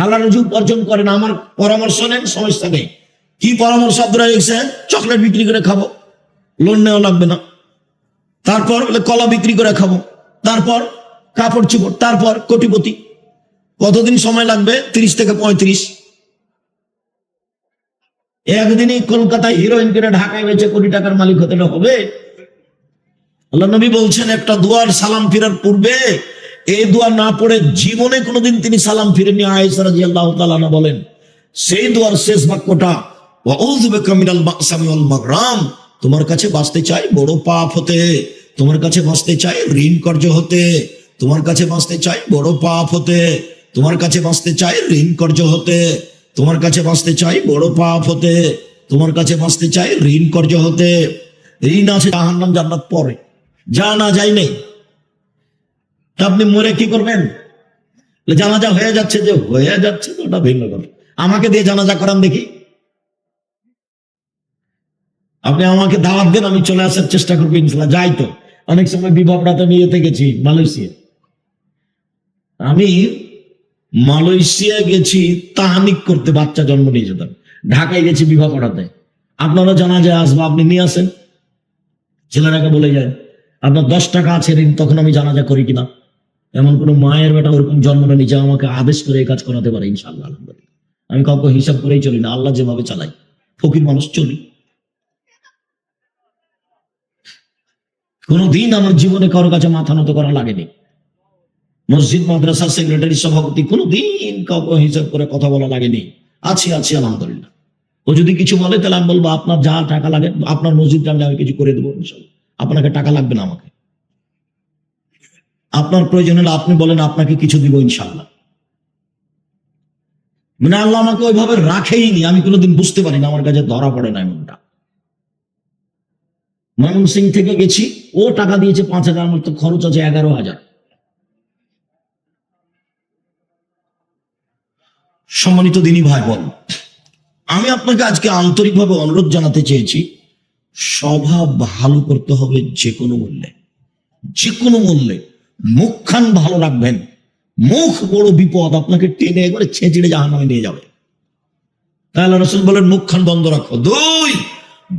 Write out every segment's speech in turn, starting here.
হালাল রুজি উপার্জন করেন, আমার পরামর্শ নেন, সমস্যা নেই। কি পরামর্শ আপনারা লিখছেন চকলেট বিক্রি করে খাব। লোন নেওয়া লাগবে না। তারপর কলা বিক্রি করে খাব। তারপর কাপড় চোপড়, তারপর কোটিপতি। কতদিন সময় লাগবে? তিরিশ থেকে পঁয়ত্রিশ। একদিনই কলকাতায় হিরোইন করে ঢাকায় বেচে কোটি টাকার মালিক হতে হবে। আল্লাহ নবী বলছেন, একটা দুয়ার সালাম ফিরার পূর্বে এই দোয়া না পড়ে জীবনে কোনোদিন তিনি সালাম ফিরেনি আয়েশা রাদিয়াল্লাহু তাআলা না বলেন। সেই দোয়ার শেষ বাক্যটা তোমার কাছে বাঁচতে চাই বড় পাপ হতে, তোমার কাছে বাঁচতে চাই ঋণ কর্য হতে, তোমার কাছে বাঁচতে চাই বড় পাপ হতে, তোমার কাছে বাঁচতে চাই ঋণ কর্য হতে, তোমার কাছে বাঁচতে চাই বড় পাপ হতে, তোমার কাছে বাঁচতে চাই ঋণ কর্য হতে। ঋণ আছে জাহান্নাম জান্নাত পরে। যা না যাই নেই। তা আপনি মরে কি করবেন? জানাজা হয়ে যাচ্ছে যে, হয়ে যাচ্ছে তো, ওটা ভিন্ন কথা। আমাকে দিয়ে জানাজা করান দেখি। আপনি আমাকে দাওয়াত দেন, আমি চলে আসার চেষ্টা করব, ইনশাল্লাহ। যাই তো। অনেক সময় বিবাহটা নিয়ে গেছি মালয়েশিয়া আমি মালয়েশিয়া গেছি, তাহানিক করতে বাচ্চা জন্ম নিয়ে যেতাম। ঢাকায় গেছি বিবাহ পড়াতে আপনারা জানা যায় আসব, আপনি নিয়ে আসেন। ছেলেরাকে বলে যায়, আপনার দশ টাকা আছে ঋণ, তখন আমি জানাজা করি কিনা? এমন কোনো মায়ের বেটা ওরকম জন্ম নেই যে আমাকে আদেশ করে কাজ করাতে পারে ইনশাল্লাহ আলহামদুলিল্লাহ। আমি কাউকে হিসাব করেই চলি না, আল্লাহ যেভাবে চালাই ফকির মানুষ চলি। কোনোদিন আমার জীবনে কারও কাছে মাথা নত করা লাগেনি। মসজিদ, মাদ্রাসা, সেক্রেটারি, সভাপতি, কোনোদিন কাউকে হিসাব করে কথা বলা লাগেনি। আছি আছি, আলহামদুলিল্লাহ। ও যদি কিছু বলে, তাহলে আমি বলব, আপনার যা টাকা লাগে, আপনার মসজিদ জানলে আমি কিছু করে দেবো আপনাকে টাকা লাগবে না আমাকে। আপনার প্রয়োজন হলে আপনি বলেন, আপনাকে কিছু দিব ইনশাল্লাহ মানে আল্লাহ আমাকে ওইভাবে রাখেইনি, আমি কোনোদিন বুঝতে পারি না আমার কাছে ধরা পড়ে না এমনটা। ময়মন সিং থেকে গেছি, ও টাকা দিয়েছে পাঁচ হাজার, আমার তো খরচ আছে এগারো হাজার। সম্মানিত দিনী ভাই বল আমি আপনাকে আজকে আন্তরিকভাবে অনুরোধ জানাতে চেয়েছি স্বভাব ভালো করতে হবে যে কোনো মূল্যে, যে কোনো মূল্যে। মুখখান ভালো রাখবেন। মুখ বড় বিপদ, আপনাকে টেনে একবারে ছেঁচড়ে জাহান নামে নিয়ে যাবে। তাহলে রসুল বলেন মুখখান বন্ধ রাখো। দুই,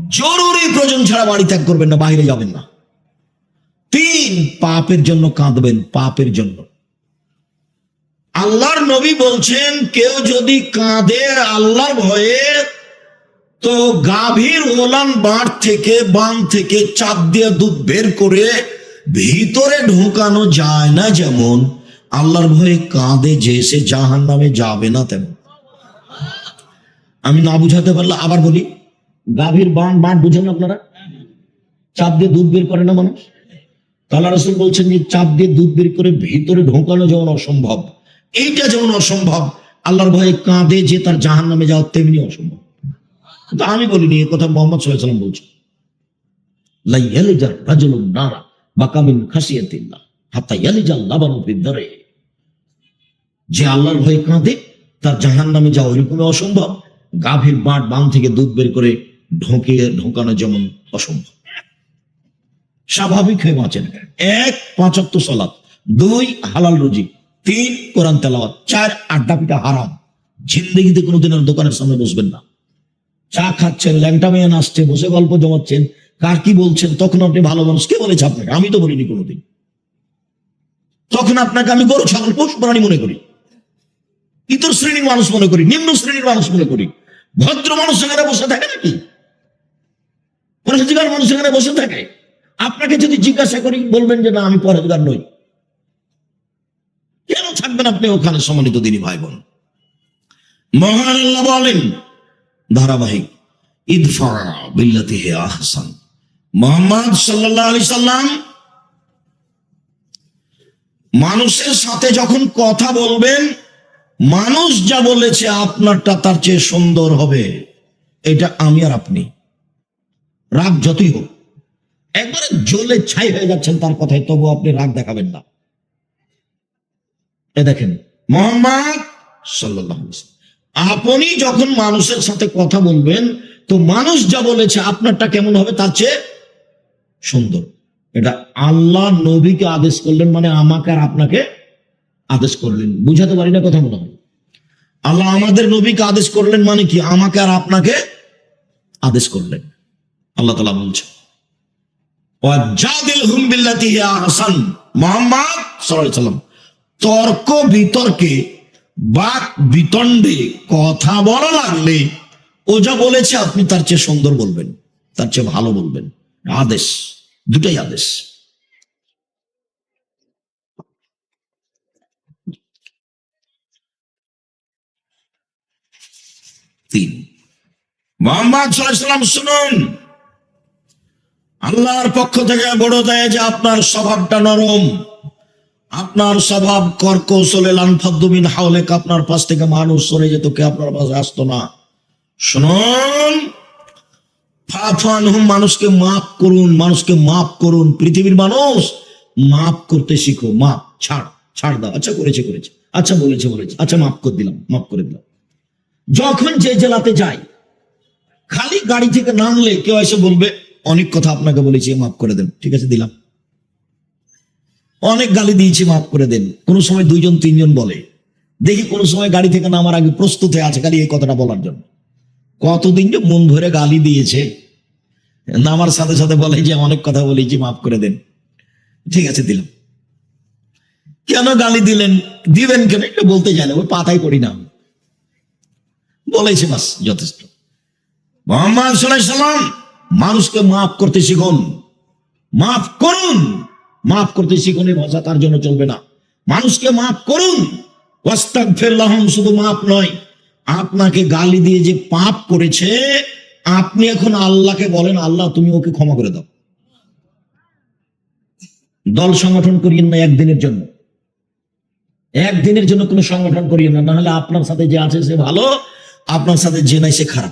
জরুরি প্রয়োজন ছাড়া বাড়ি ত্যাগ করবেন না, বাইরে যাবেন না। তিন, পাপের জন্য কাঁদবেন, পাপের জন্য। আল্লাহর নবী বলছেন, কেউ যদি কাঁদে আল্লাহর ভয়ে, তো গাভীর ওলান বাঁট থেকে বান থেকে চাপ দিয়ে দুধ বের করে ভিতরে ঢোকানো যায় না যেমন, আল্লাহর ভয়ে কাঁদে যে সে জাহান নামে যাবে না তেমন। আমি না বুঝাতে পারলে আবার বলি, গাভীর বান বাঁট বুঝেন আপনারা? চাপ দিয়ে দুধ বের করে না মানুষ? তাল্লা রসুল বলছেন যে চাপ দিয়ে দুধ বের করে ভিতরে ঢোকানো যেমন অসম্ভব, এইটা যেমন অসম্ভব, আল্লাহর ভয়ে কাঁদে যে তার জাহান নামে যাওয়া তেমনি অসম্ভব। আমি বলিনি, এ কথা মোহাম্মদ সাল্লাম বলছেন, লাইয়ালিজার নারা বাকামিন খাসিয়াতিল্লাহ হাত্তা ইয়ালিজাল লাবানু ফিদ্দারে। যে আল্লাহর ভয়ে কাঁদে, তার জাহান নামে যাওয়া ওইরকমই অসম্ভব। গাভীর বাঁট থেকে দুধ বের করে ঢোকিয়ে ঢোকানো যেমন অসম্ভব। স্বাভাবিক হয়ে বাঁচেন। এক পাঁচাত্ত দুই, হালাল রুজি। তিন, কোরআন তেলাওয়াত। চার, আড্ডা পিঠা হারাম। জিন্দগিতে কোনোদিনের দোকানের সামনে বসবেন না। চা খাচ্ছেন, ল্যাংটা মেয়ে আসছে বসে গল্প জমাচ্ছেন কার কি বলছেন? তখন আপনি ভালো মানুষ। কে বলেছে আপনাকে? আমি তো বলিনি কোনোদিন। তখন আপনাকে আমি গরু ছাগল, পশু প্রাণী মনে করি। ইতর শ্রেণির মানুষ মনে করি, নিম্ন শ্রেণির মানুষ মনে করি। ভদ্র মানুষ সেখানে বসে থাকে নাকি? পরেশগার মানুষ সেখানে বসে থাকে। আপনাকে যদি জিজ্ঞাসা করি, বলবেন যে, না, আমি পরেশগার নই। কেন থাকবেন আপনি ওখানে সম্মানিত দিনী ভাই বোন মহান আল্লাহ বলেন, ধারাবাহিক, ইদফা বিল্লাতি হে আহসান। মোহাম্মদ সাল্লাল্লাহু আলাইহি সাল্লাম মানুষের সাথে যখন কথা বলবেন মানুষ যা বলেছে আপনারটা তার চেয়ে সুন্দর হবে। এটা আমি আর আপনি। রাগ যতই হোক। একবারে জ্বলে ছাই হয়ে যাচ্ছেন তার কথায় তবু আপনি রাগ দেখাবেন না। এ দেখেন মোহাম্মদ ওয়াসাল্লাম, আপনি যখন মানুষের সাথে কথা বলবেন তো মানুষ যা বলেছে আপনারটা কেমন হবে তার চেয়ে সুন্দর। এটা আল্লাহ নবীকে আদেশ করলেন মানে আমাকে আর আপনাকে আদেশ করলেন। বুঝাতে পারি না কথা মনে হয়। আল্লাহ আমাদের নবীকে আদেশ করলেন মানে কি? আমাকে আর আপনাকে আদেশ করলেন। আল্লাহ তালা বলছে তর্ক বিতর্কে, বাক বিতণ্ডে, কথা বলা লাগলে, ও যা বলেছে আপনি তার চেয়ে সুন্দর বলবেন, তার চেয়ে ভালো বলবেন। আদেশ। দুটাই আদেশ তিন। মোহাম্মদ সাল্লাম শুনুন। আল্লাহর পক্ষ থেকে বড় দেয় যে আপনার স্বভাবটা নরম, আপনার স্বভাব কর্কৌশলে লানফাদ্দুমিন হাওলেক, আপনার পাশ থেকে মানুষ সরে যেত, কে আপনার পাশে আসতো না। শুনুন। ফাফান হুম মানুষকে মাফ করুন, মানুষকে মাফ করুন। পৃথিবীর মানুষ মাফ করতে শিখো। মাফ, ছাড় ছাড় দাও। আচ্ছা করেছে করেছে। আচ্ছা বলেছে বলেছে। আচ্ছা মাফ করে দিলাম, মাফ করে দিলাম। যখন যে জেলাতে যাই খালি গাড়ি থেকে নামলে কেউ এসে বলবে, অনেক কথা আপনাকে বলেছি, মাফ করে দেন। ঠিক আছে, দিলাম। অনেক গালি দিয়েছি, মাফ করে দেন। কোন সময় দুইজন, তিনজন বলে। দেখি কোন সময় গাড়ি থেকে নামার আগে প্রস্তুত হয়ে আছে খালি এই কথাটা বলার জন্য। কতদিন যে মন ভরে গালি দিয়েছে। নামার সাথে সাথে বলে যে, অনেক কথা বলেছি মাফ করে দেন। ঠিক আছে, দিলাম। কেন গালি দিলেন? দিবেন কেন? একটু বলতে জানে, ওই পাতাই করি না আমি। বলেছে বাস, যথেষ্ট। মোহাম্মদ সাল্লাম মানুষকে মাফ করতে শিখুন। মাফ করুন। মাফ করতে শিখুন, এই ভাষা তার জন্য চলবে না। মানুষকে মাফ করুন। ওয়াস্তাক শুধু মাফ নয়। আপনাকে গালি দিয়ে যে পাপ করেছে আপনি এখন আল্লাহকে বলেন, আল্লাহ, তুমি ওকে ক্ষমা করে দাও। দল সংগঠন করিয়েন না একদিনের জন্য। একদিনের জন্য কোনো সংগঠন করিয়েন না, নাহলে আপনার সাথে যে আছে সে ভালো, আপনার সাথে যে নাই সে খারাপ।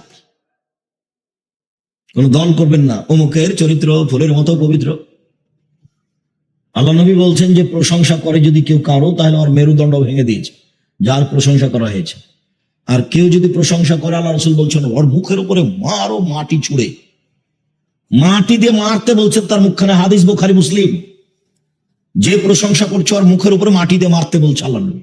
কোন দল করবেন না, অমুকের চরিত্র, ফুলের মতো পবিত্র। আল্লাহ নবী বলছেন যে, প্রশংসা করে যদি কেউ কারও, তাহলে ওর মেরুদণ্ড ভেঙে দিয়েছে, যার প্রশংসা করা হয়েছে। আর কেউ যদি প্রশংসা করে, আল্লাহ রসুল বলছেন, ওর মুখের উপরে মারো মাটি ছুড়ে। মাটি দিয়ে মারতে বলছেন তার মুখখানে হাদিস বোখারি, মুসলিম। যে প্রশংসা করছে, ওর মুখের উপরে মাটি দিয়ে মারতে বলছে আল্লাহ নবী।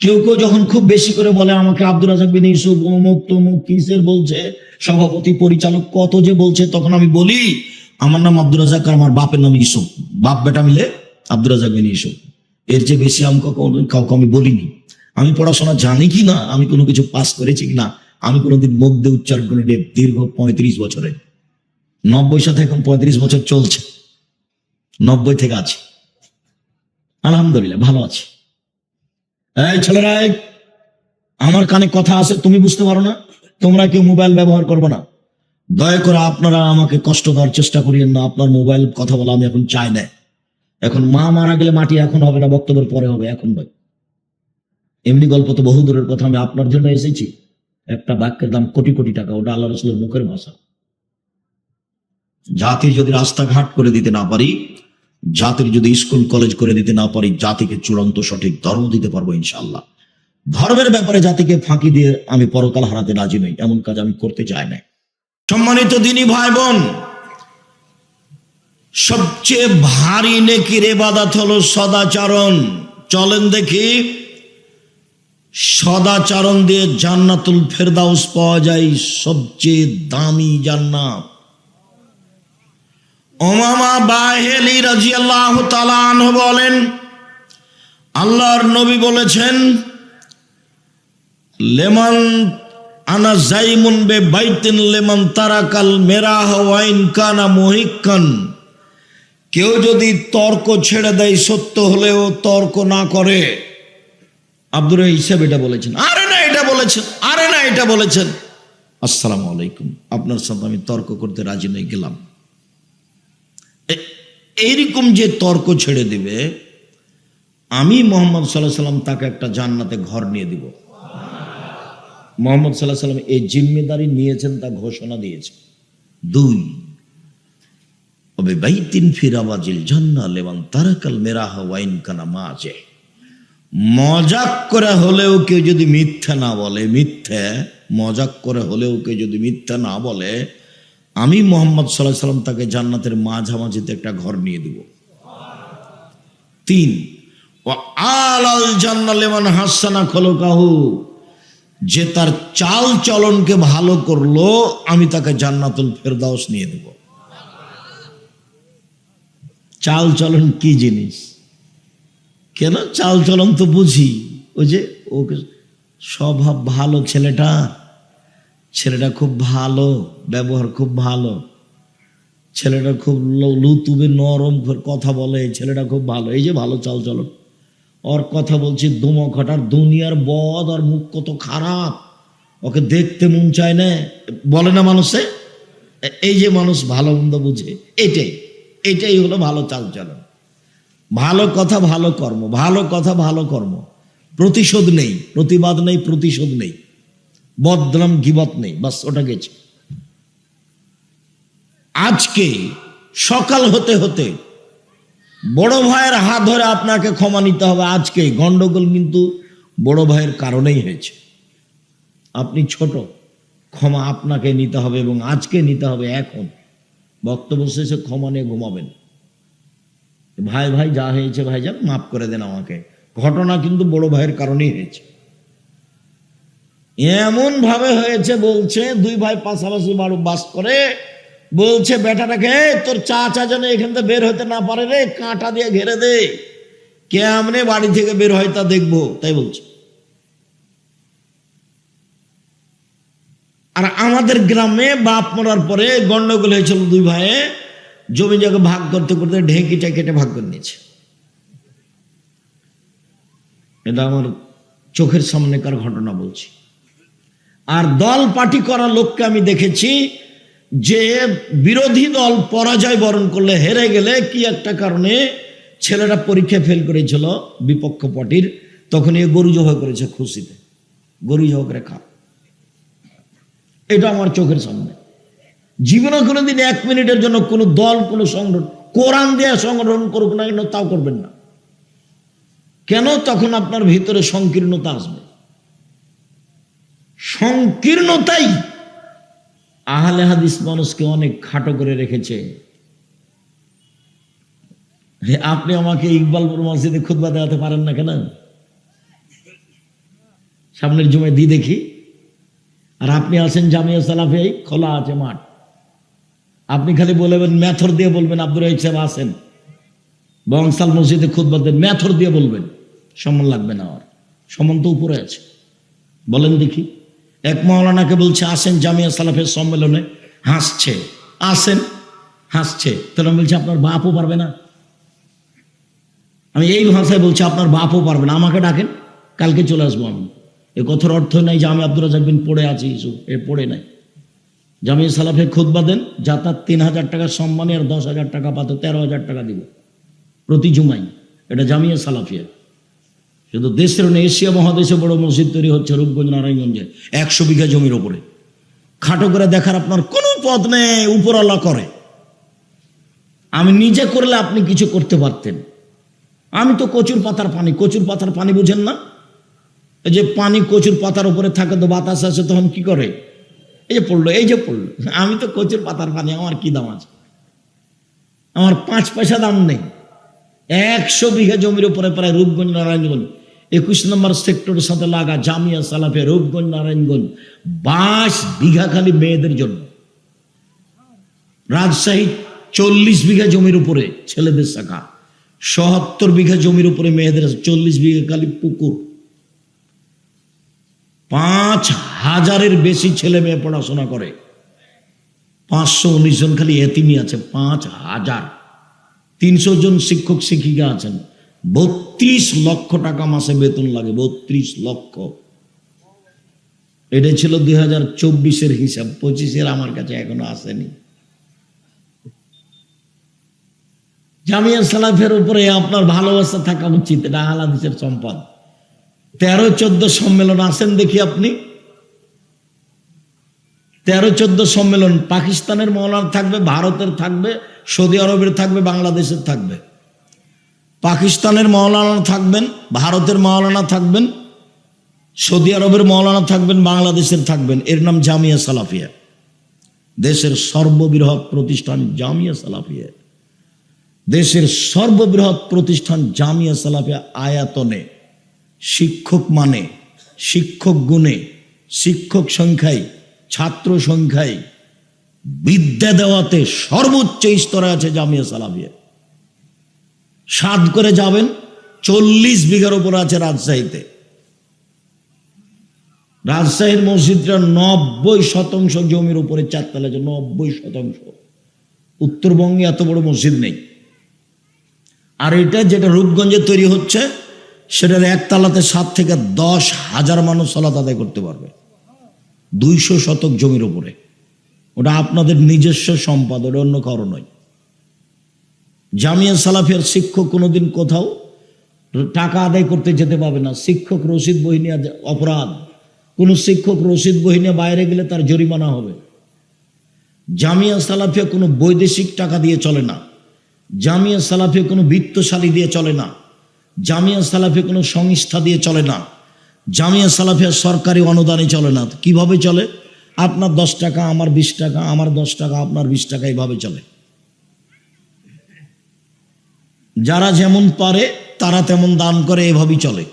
কেউ কেউ যখন খুব বেশি করে বলে, আমাকে আব্দুল রাজাক বিন ইউসুফ, অমুক তমুক কিসের বলছে? সভাপতি, পরিচালক, কত যে বলছে? তখন আমি বলি, আমার নাম আব্দুল রাজাক আর আমার বাপের নাম ইউসুফ। বাপ বেটা মিলে আব্দুল রাজাক বিন ইউসুফ। এর যে বেশি আমি কাউকে আমি বলিনি। আমি পড়াশোনা জানি কি না, আমি কোনো কিছু পাস করেছি কি না, আমি কোনোদিন মধ্যে উচ্চারণ করে দীর্ঘ পঁয়ত্রিশ বছরে। নব্বই সাথে এখন পঁয়ত্রিশ বছর চলছে। নব্বই থেকে আছে। আলহামদুলিল্লাহ, ভালো আছে। এই ছেলেরা, আমার কানে কথা আছে তুমি বুঝতে পারো না, তোমরা কেউ মোবাইল ব্যবহার করবে না। দয়া করে আপনারা আমাকে কষ্ট দেওয়ার চেষ্টা করিয়েন না, আপনার মোবাইল কথা বলা আমি এখন চাই না। এখন মা মারা গেলে মাটি এখন হবে না, বক্তব্যের পরে হবে, এখন নয়। এমনি গল্প তো বহু দূরের কথা, আমি আপনার জন্য এসেছি। একটা বাক্যের দাম কোটি কোটি টাকা, ওটা আল্লাহ রসুলের মুখের ভাষা। জাতির যদি রাস্তাঘাট করে দিতে না পারি, জাতির যদি স্কুল, কলেজ করে দিতে না পারি, জাতিকে চূড়ান্ত সঠিক ধর্ম দিতে পারব ইনশাল্লাহ ধর্মের ব্যাপারে জাতিকে ফাঁকি দিয়ে আমি পরকাল হারাতে রাজি নই, এমন কাজ আমি করতে চাই না সম্মানিত দিনী ভাই বোন সবচেয়ে ভারী নেকির এবাদাত হলো সদাচরণ। চলেন দেখি সদাচরণ দিয়ে জান্নাতুল ফেরদাউস পাওয়া যায় সবচেয়ে দামি জান্নাত। ওমামা বাহেলি রাজিয়াল্লাহ তালান বলেন, আল্লাহর নবী বলেছেন, লেমান আনা জাইমুন বে বাইতিন লেমান তারাকাল মেরাহ ওয়াইন কানা মহিকান কেউ যদি তর্ক ছেড়ে দেয় সত্য হলেও তর্ক না করে। আব্দুর হিসাব এটা বলেছেন। আরে না, এটা বলেছেন। আরে না, এটা বলেছেন। আসসালামু আলাইকুম। আপনার সাথে আমি তর্ক করতে রাজি নই, গেলাম। এইরকম যে তর্ক ছেড়ে দিবে, আমি মোহাম্মদ সাল্লাহ সাল্লাম তাকে একটা জান্নাতে ঘর নিয়ে দিব। মোহাম্মদ সাল্লাহ সাল্লাম এই জিম্মেদারি নিয়েছেন, তা ঘোষণা দিয়েছে। দুই তবে বাইতিন ফিরাবাজিল জান্না লেবান তারাকাল মেরাহ ওয়াইন কানা মাঝে মজাক করে হলেও কেউ যদি মিথ্যা না বলে, মিথ্যে, মজাক করে হলেও কেউ যদি মিথ্যা না বলে, আমি মোহাম্মদ সাল্লাহ সাল্লাম তাকে জান্নাতের মাঝামাঝিতে একটা ঘর নিয়ে দিব। তিন ও আলাল জান্নালেমান হাসানা খলকাহু, যে তার চাল চলনকে ভালো করল, আমি তাকে জান্নাতুল ফেরদাউস নিয়ে দেব। চাল চলন কি জিনিস? কেন? চাল চলন তো বুঝি। ওই যে ওকে স্বভাব ভালো ছেলেটা। ছেলেটা খুব ভালো, ব্যবহার খুব ভালো। ছেলেটা খুব লুতুবে, নরম কথা বলে, ছেলেটা খুব ভালো। এই যে ভালো চাল চলন। ওর কথা বলছি দুমখাটার দুনিয়ার বদ আর মুখ কত খারাপ। ওকে দেখতে মন চায় না। বলে না মানুষে? এই যে মানুষ ভালো মন্দ বুঝে। এটাই। এটাই হলো ভালো চাল চলন। ভালো কথা ভালো কর্ম, ভালো কথা ভালো কর্ম। প্রতিশোধ নেই, প্রতিবাদ নেই, প্রতিশোধ নেই। বদনাম গিবত নেই, বাস ওটা গেছে। আজকে সকাল হতে হতে বড় ভাইয়ের হাত ধরে আপনাকে ক্ষমা নিতে হবে আজকে। গন্ডগোল কিন্তু বড় ভাইয়ের কারণেই হয়েছে। আপনি ছোট, ক্ষমা আপনাকে নিতে হবে এবং আজকে নিতে হবে এখন। বক্তব্য শেষে ক্ষমা নিয়ে ঘুমাবেন। ভাই ভাই, যা হয়েছে ভাই যান মাফ করে দেন আমাকে। ঘটনা কিন্তু বড় ভাইয়ের কারণেই হয়েছে। এমন ভাবে হয়েছে, বলছে, দুই ভাই পাশাপাশি বাড়ু বাস করে। বলছে, বেটাটাকে তোর চা চা যেন এখান থেকে বের হতে না পারে রে, কাঁটা দিয়ে ঘেরে দে। কেমনে বাড়ি থেকে বের হয় তা দেখব? তাই বলছে। আর আমাদের গ্রামে বাপ মরার পরে গন্ডগোল হয়েছিল দুই ভাইয়ে জমি জায়গা ভাগ করতে করতে ঢেঁকিটা কেটে ভাগ করে নিয়েছে। এটা আমার চোখের সামনেকার ঘটনা বলছি। আর দল পার্টি করা লোককে আমি দেখেছি যে বিরোধী দল পরাজয় বরণ করলে হেরে গেলে কি একটা কারণে ছেলেরা পরীক্ষা ফেল করেছিল বিপক্ষ পার্টির তখন এ গরু জবাই করেছে খুশিতে। গরু জবাই করে খা এটা আমার চোখের সামনে। জীবনে কোনোদিন এক মিনিটের জন্য কোনো দল, কোনো সংগঠন, কোরআন দেয়া সংগঠন করুক না কেন, তাও করবেন না। কেন? তখন আপনার ভিতরে সংকীর্ণতা আসবে। সংকীর্ণতাই আহলে হাদিস মানুষকে অনেক খাটো করে রেখেছে। আপনি আমাকে ইকবালপুর মসজিদে খুতবা দেওয়াতে পারেন না কেন? সামনের জমে দি দেখি। আর আপনি আছেন জামিয়া সালাফে খোলা আছে মাঠ। আপনি খালি বলবেন ম্যাথর দিয়ে বলবেন আব্দুল রহিক সাহেব আসেন বংশাল মসজিদে খুতবা দেন ম্যাথর দিয়ে বলবেন সম্মান লাগবে না আর। সম্মান তো উপরে আছে। বলেন দেখি। এক মাওলানাকে বলছে, আসেন জামিয়া সালাফের সম্মেলনে। হাসছে। আসেন, হাসছে। তাহলে বলছে, আপনার বাপও পারবে না? আমি এই ভাষায় বলছি, আপনার বাপও পারবে না। আমাকে ডাকেন, কালকে চলে আসব আমি। এ কথার অর্থ নাই যে আমি আব্দুল রাজাক বিন পড়ে আছি এ পড়ে নাই। জামিয়া সালাফে খুতবা দেন যাতায়াত তিন হাজার টাকা সম্মানে আর দশ হাজার টাকা পাতো তেরো হাজার টাকা দিব প্রতি জুমাই এটা জামিয়া সালাফিয়া। শুধু দেশের এশিয়া মহাদেশে বড় মসজিদ তৈরি হচ্ছে রূপগঞ্জ, নারায়ণগঞ্জে, একশো বিঘা জমির ওপরে। খাটো করে দেখার আপনার কোনো পথ নেই উপরওয়ালা করে। আমি নিজে করলে আপনি কিছু করতে পারতেন। আমি তো কচুর পাতার পানি, কচুর পাতার পানি বুঝেন না? যে পানি কচুর পাতার উপরে থাকে তো বাতাস আসে তখন কি করে? এই যে পড়ল, এই যে পড়ল। আমি তো কচুর পাতার পানি, আমার কি দাম আছে? আমার পাঁচ পয়সা দাম নেই। একশো বিঘা জমির উপরে প্রায় রূপগঞ্জ, নারায়ণগঞ্জ। একুশ নম্বর সেক্টরের সাথে লাগা জামিয়া সালাফে রূপগঞ্জ, নারায়ণগঞ্জ। বাইশ বিঘা খালি মেয়েদের জন্য। রাজশাহী চল্লিশ বিঘা জমির উপরে ছেলেদের শাখা। সত্তর বিঘা জমির উপরে মেয়েদের চল্লিশ বিঘা খালি পুকুর। পাঁচ হাজারের বেশি ছেলে মেয়ে পড়াশোনা করে। পাঁচশো উনিশ জন খালি এতিমি আছে, পাঁচ হাজার। তিনশো জন শিক্ষক, শিক্ষিকা আছেন। বত্রিশ লক্ষ টাকা মাসে বেতন লাগে, বত্রিশ লক্ষ। এটা ছিল দুই হাজার চব্বিশের হিসাব, পঁচিশের আমার কাছে এখনও আসেনি। জামিয়া সালাফের উপরে আপনার ভালোবাসা থাকা উচিত, এটা আহলাদিসের সম্পদ। তেরো চোদ্দ সম্মেলন আসেন দেখি আপনি। তেরো চোদ্দ সম্মেলন পাকিস্তানের মৌলানা থাকবে, ভারতের থাকবে, সৌদি আরবের থাকবে, বাংলাদেশের থাকবে। পাকিস্তানের মৌলানা থাকবেন, ভারতের মৌলানা থাকবেন, সৌদি আরবের মৌলানা থাকবেন, বাংলাদেশের থাকবেন। এর নাম জামিয়া সালাফিয়া। দেশের সর্ববৃহৎ প্রতিষ্ঠান জামিয়া সালাফিয়া। দেশের সর্ববৃহৎ প্রতিষ্ঠান জামিয়া সালাফিয়া আয়াতনে। শিক্ষক মানে শিক্ষক গুণে, শিক্ষক সংখ্যায়, ছাত্র সংখ্যায় বিদ্যা দেওয়াতে সর্বোচ্চ স্তরে আছে জামিয়া সালামিয়া সাত করে যাবেন, চল্লিশ বিঘার উপর আছে রাজশাহীতে। রাজশাহীর মসজিদটা নব্বই শতাংশ জমির উপরে চারতলা আছে, নব্বই শতাংশ। উত্তরবঙ্গে এত বড় মসজিদ নেই। আর এটা যেটা রূপগঞ্জে তৈরি হচ্ছে সেটার একতলাতে সাত থেকে দশ হাজার মানুষ সলাত আদায় করতে পারবে। দুইশো শতক জমির উপরে। ওটা আপনাদের নিজস্ব সম্পদ, ওটা অন্য কারও নয়। জামিয়া সালাফিয়ার শিক্ষক কোনোদিন কোথাও টাকা আদায় করতে যেতে পাবে না। শিক্ষক রসিদ বই নিয়ে অপরাধ। কোনো শিক্ষক রসিদ বই নিয়ে বাইরে গেলে তার জরিমানা হবে। জামিয়া সালাফিয়া কোনো বৈদেশিক টাকা দিয়ে চলে না। জামিয়া সালাফিয়া কোনো বৃত্তশালী দিয়ে চলে না। জামিয়া সালাফে কোনো সংস্থা দিয়ে চলে না। জামিয়া সালাফিয়া সরকারি অনুদানে চলে না। কীভাবে চলে? আপনার দশ টাকা, আমার বিশ টাকা, আমার দশ টাকা, আপনার বিশ টাকা, এইভাবে চলে। যারা যেমন পারে, তারা তেমন দান করে, এভাবেই চলে।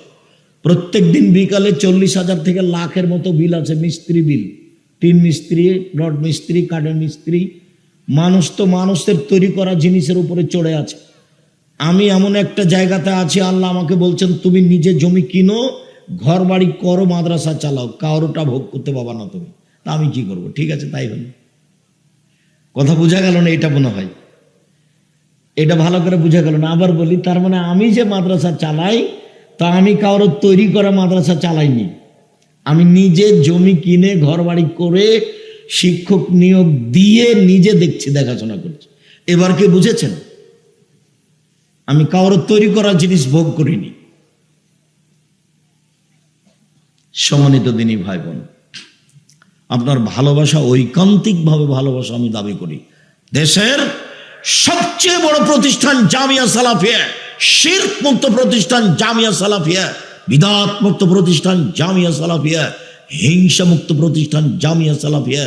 প্রত্যেক দিন বিকালে চল্লিশ হাজার থেকে লাখের মতো বিল আছে, মিস্ত্রি বিল। টিন মিস্ত্রি, রড মিস্ত্রি, কাঠের মিস্ত্রি। মানুষ তো মানুষের তৈরি করা জিনিসের উপরে চড়ে আছে। আমি এমন একটা জায়গাতে আছি, আল্লাহ আমাকে বলছেন, তুমি নিজে জমি কিনো ঘর বাড়ি করো, মাদ্রাসা চালাও। কারোটা ভোগ করতে পাবা না তুমি। তা আমি কি করব? ঠিক আছে, তাই হলো। কথা বোঝা গেল না, এটা মনে হয়? এটা ভালো করে বোঝা গেল না। আবার বলি, তার মানে আমি যে মাদ্রাসা চালাই, তা আমি কারোর তৈরি করা মাদ্রাসা চালাইনি। আমি নিজে জমি কিনে ঘর বাড়ি করে, শিক্ষক নিয়োগ দিয়ে নিজে দেখছি, দেখাশোনা করছি। এবার কে বুঝেছেন? আমি কারোর তৈরি করা জিনিস ভোগ করিনি। সম্মানিত দিনী ভাই বোন আপনার ভালোবাসা ঐকান্তিকভাবে ভালোবাসা আমি দাবি করি। দেশের সবচেয়ে বড় প্রতিষ্ঠান জামিয়া সালাফিয়া শির্ক মুক্ত প্রতিষ্ঠান জামিয়া সালাফিয়া বিদাত মুক্ত প্রতিষ্ঠান জামিয়া সালাফিয়া হিংসা মুক্ত প্রতিষ্ঠান জামিয়া সালাফিয়া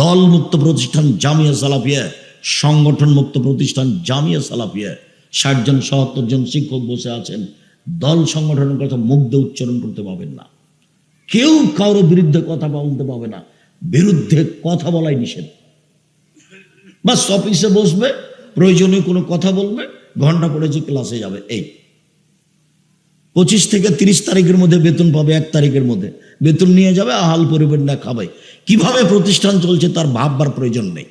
দল মুক্ত প্রতিষ্ঠান জামিয়া সালাফিয়া সংগঠন মুক্ত প্রতিষ্ঠান জামিয়া সালাফিয়া ষাট জন সত্তর জন শিক্ষক বসে আছেন। দল সংগঠনের কথা দিয়ে উচ্চারণ করতে পাবেন না। কেউ কারোর বিরুদ্ধে কথা বলতে পাবে না। বিরুদ্ধে কথা বলাই নিষেধ। বাস অফিসে বসবে, প্রয়োজনীয় কোনো কথা বলবে, ঘণ্টা পড়েছে ক্লাসে যাবে, এই। পঁচিশ থেকে তিরিশ তারিখের মধ্যে বেতন পাবে এক তারিখের মধ্যে। বেতন নিয়ে যাবে, আহাল পরিবার না খাবে কীভাবে প্রতিষ্ঠান চলছে তার ভাববার প্রয়োজন নেই।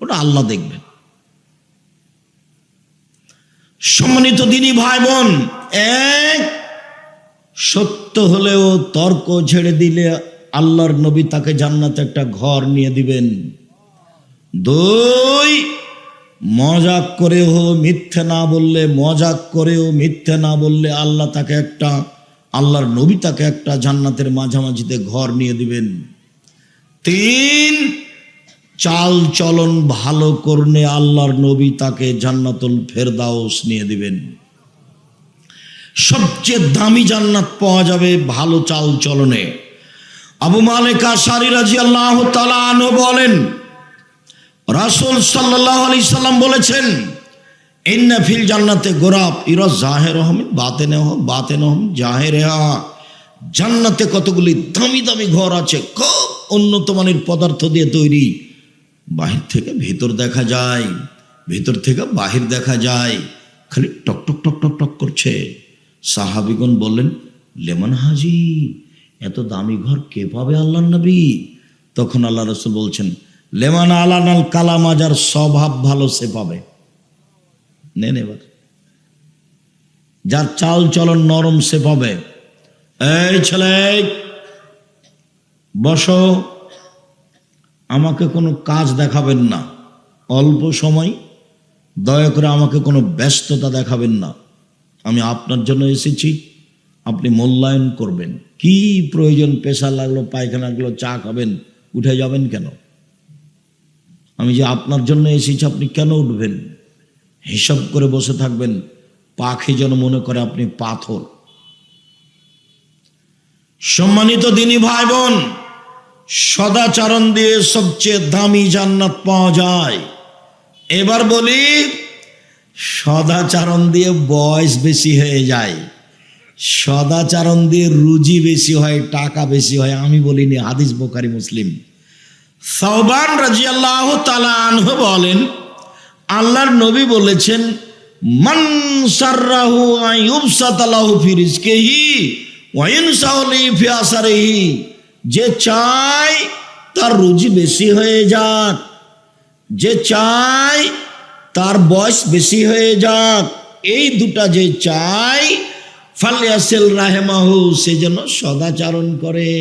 ওটা আল্লাহ দেখবেন। সম্মানিত দিনী ভাই বোন এক, সত্য হলেও তর্ক ছেড়ে দিলে আল্লাহর নবী তাকে জান্নাতে একটা ঘর নিয়ে দিবেন। দুই, মজাক করেও মিথ্যে না বললে, মজাক করেও মিথ্যে না বললে আল্লাহ তাকে একটা, আল্লাহর নবী তাকে একটা জান্নাতের মাঝামাঝিতে ঘর নিয়ে দিবেন। তিন চাল চলন ভালো করলে আল্লাহর নবী তাকে জান্নাতুল ফেরদাউস নিয়ে দিবেন। সবচেয়ে দামি জান্নাত পাওয়া যাবে ভালো চাল চলনে। আবু মালেকা সারি রাজি আল্লাহ তালানো বলেন, রাসুল সাল্লাহ আলি সাল্লাম বলেছেন, ইন্না ফিল জান্নাতে গোরাব, ইরা জাহের আহমেদ বাতেন বাতেন আহমেদ জাহের জান্নাতে কতগুলি দামি দামি ঘর আছে, খুব উন্নত মানের পদার্থ দিয়ে তৈরি। বাহির থেকে ভেতর দেখা যায়, ভেতর থেকে বাহির দেখা যায়, খালি টক টক টক টক টক করছে। সাহাবিগণ বললেন, লেমন হাজি, এত দামি ঘর কে পাবে আল্লাহ নবী? তখন আল্লাহ রসুল বলছেন, লেমান আলানাল কালামাজার স্বভাব ভালো সে পাবে। নেন এবার। যার চাল চলন নরম সে পাবে। এই ছেলে, বসো। আমাকে কোনো কাজ দেখাবেন না। অল্প সময়, দয়া করে আমাকে কোনো ব্যস্ততা দেখাবেন না। আমি আপনার জন্য এসেছি, আপনি মূল্যায়ন করবেন। কি প্রয়োজন, পেশা লাগল, পায়খানা লাগল, চা খাবেন, উঠে যাবেন কেন? আমি যে আপনার জন্য এসেছি, আপনি কেন উঠবেন? হিসাব করে বসে থাকবেন, পাখি যেন মনে করে আপনি পাথর। সম্মানিত দিনী ভাই বোন সদাচরণ দিয়ে সবচেয়ে দামি জান্নাত পাওয়া যায়। এবার বলি, সদাচরণ দিয়ে বয়স বেশি হয়ে যায়। সদাচারণ দিয়ে রুজি বেশি হয়, টাকা বেশি হয়, আমি বলিনি, হাদিস বোকারি মুসলিম। সৌবান রাজি আল্লাহ তালাহ বলেন, আল্লাহর নবী বলেছেন, মান সাররাহু আইয়ুবসাতালাহু ফি রিজকিহি ওয়া ইনসাউলি ফি আসারিহি। যে চায় তার রুজি বেশি হয়ে যাক। যে চায় তার বয়স বেশি হয়ে যাক। এই দুটা যে চায় ফালিয়াসেল রাহেমাহু, সে যেন সদাচারণ করে।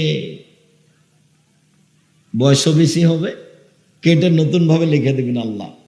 বয়সও বেশি হবে, কেটে নতুন ভাবে লিখে দেবেন আল্লাহ।